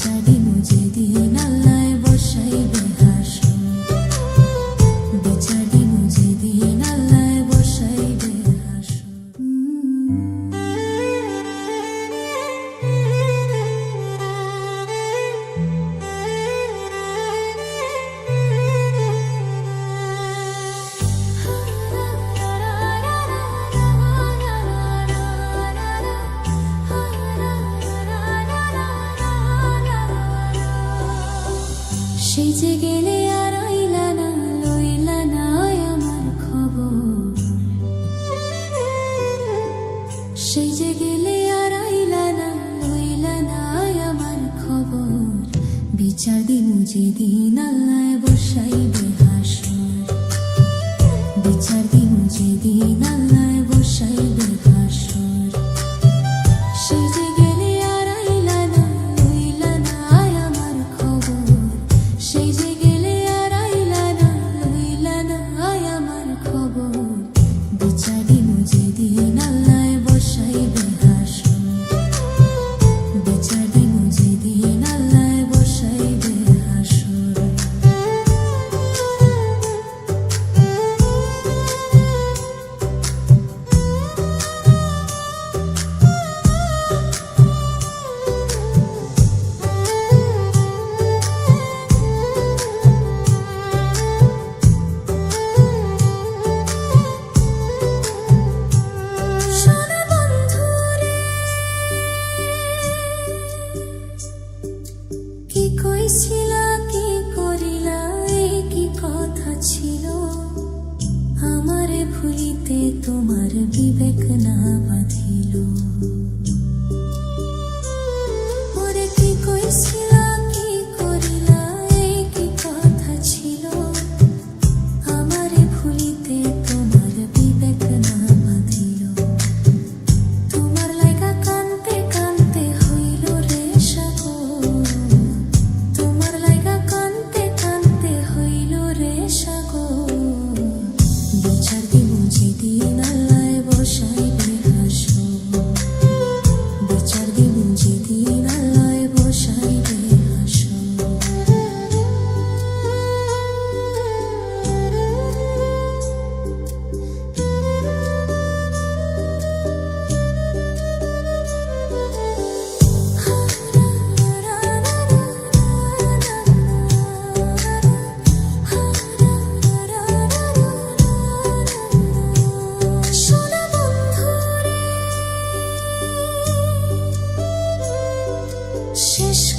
చదిము జది నల్ల 谢谢。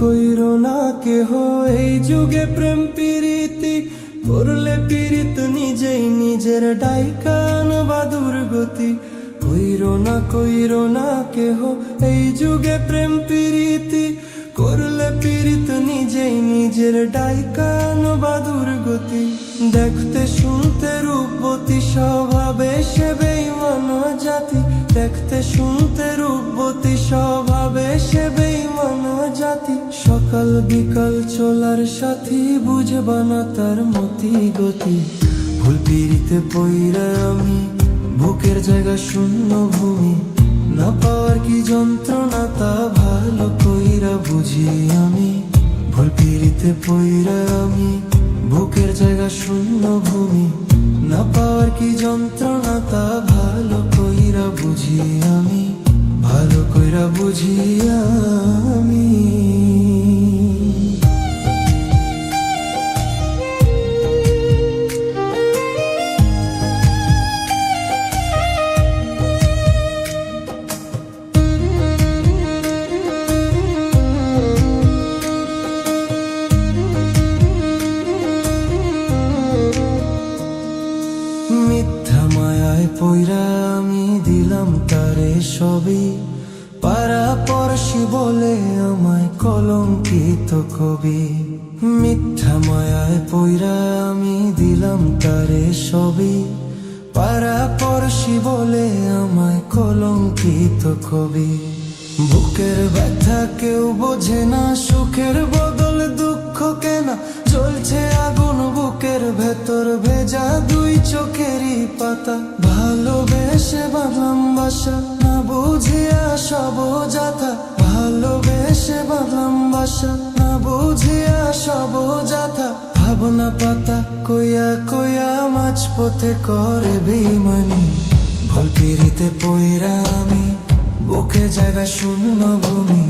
কইরো না কেহ এই যুগে প্রেম প্রীতি করলে পীড়িত নিজেই নিজের ডাইকান বা দুর্গতি। কইরো না কইরো না কেহ এই যুগে প্রেম পীড়িতি করলে পীড়িত নিজেই নিজের ডাইকান বা দুর্গতি। দেখতে, শুনতে রূপবতী স্বভাবে সে বেইমান জাতি। দেখতে, শুনতে রূপবতী স্বভাবে সে সকাল বিকাল চলার সাথী বুঝবা না তার মতি গতি। ভুল পিড়িতে পইরা আমি, বুকের জায়গা শূন্য ভূমি। না পাওয়ার কি যন্ত্রণা তা ভালো কইরা বুঝি আমি। ভুল পিড়িতে পইরা আমি, বুকের জায়গা শূন্য ভূমি। না পাওয়ার কি যন্ত্রণা তা ভালো কইরা বুঝি আমি। ভালো কইরা বুঝি আমি। কলঙ্কিত কবি। বুকের ব্যথা কেউ বোঝে না, সুখের বদল দুঃখ কেনা। চলছে আগুন, বুকের ভেতর ভেজা দুই চোখেরই পাতা। ভালোবেসে বাঁধলাম বাসা, না বুঝিয়া সব যাথা ভালোবেসে বাঁধলাম বাসা, না বুঝিয়া সব যাথা ভাবনা পাতা কইয়া কইয়া মাছ পথে করে বেইমানি ভুল পিড়িতে পইরা আমি, বুকে জায়গা শূন্য ভূমি।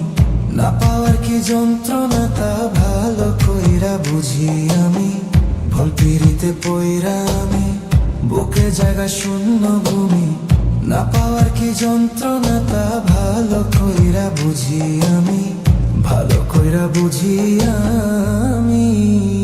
না পাওয়ার কি যন্ত্রণা তা ভালো কইরা বুঝি আমি। ভুল পিড়িতে পইরা আমি, বুকে জায়গা শূন্য ভূমি। না পাওয়ার কি যন্ত্রণা তা ভালো কইরা বুঝি আমি। ভালো কইরা বুঝি আমি।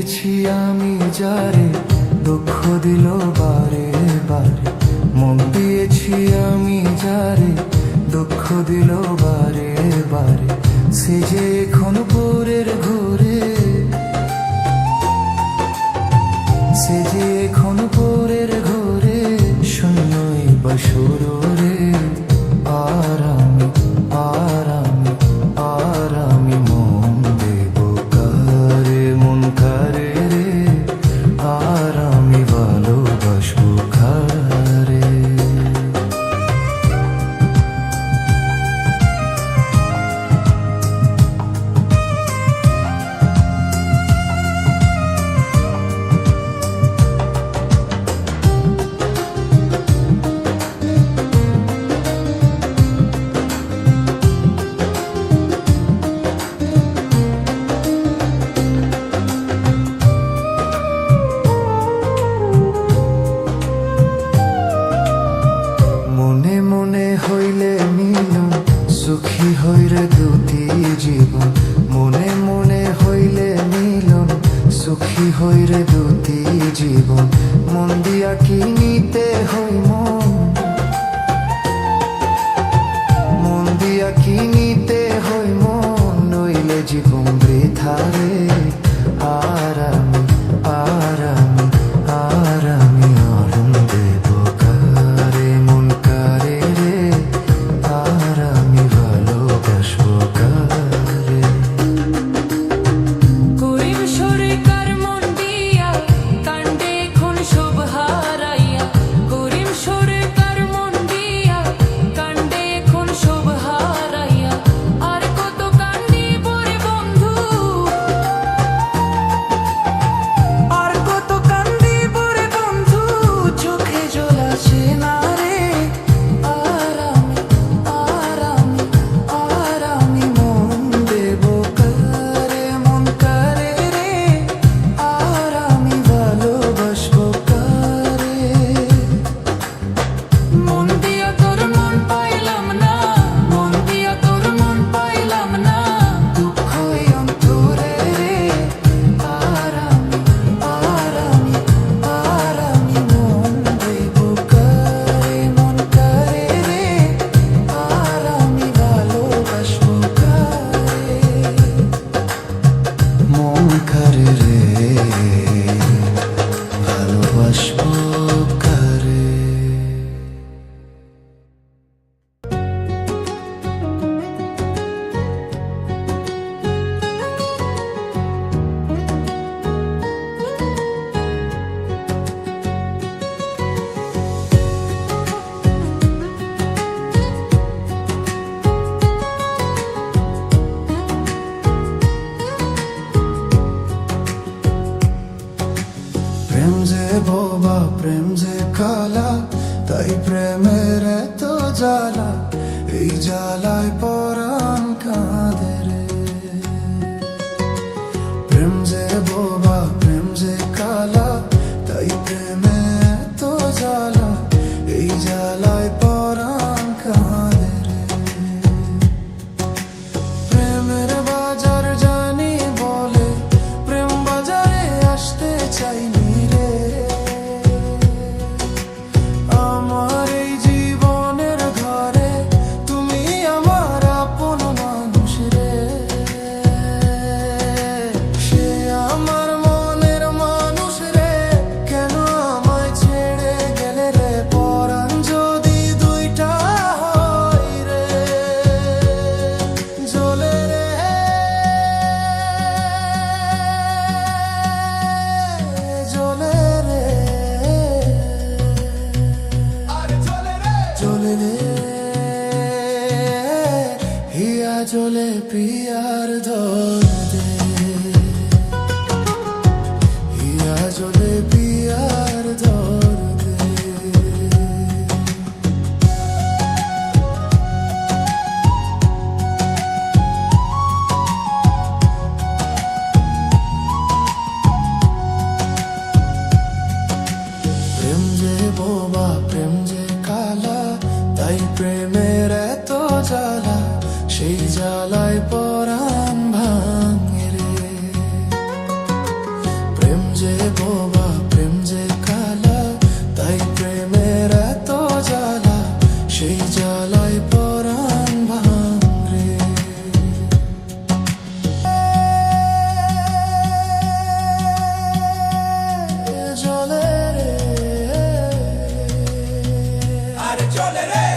দিয়েছি আমি যারে, দুঃখ দিল বারে বারে। মন দিয়েছি আমি যারে, দুঃখ দিল বারে বারে। সে যে এখন পরের ঘরে, সে যে এখন পরের ঘরে, শূন্যই শুরু মিলন, সুখী হইলে দুটি জীবন। মনে মনে হইলে মিলন, সুখী হইলে দুটি জীবন। মন দিয়া কি নিতে হই মন? মন দিয়া কি নিতে হই মন? নইলে জীবন বৃথা রে। Kayıp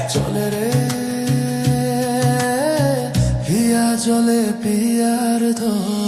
চলে রে পিয়ার ধরতে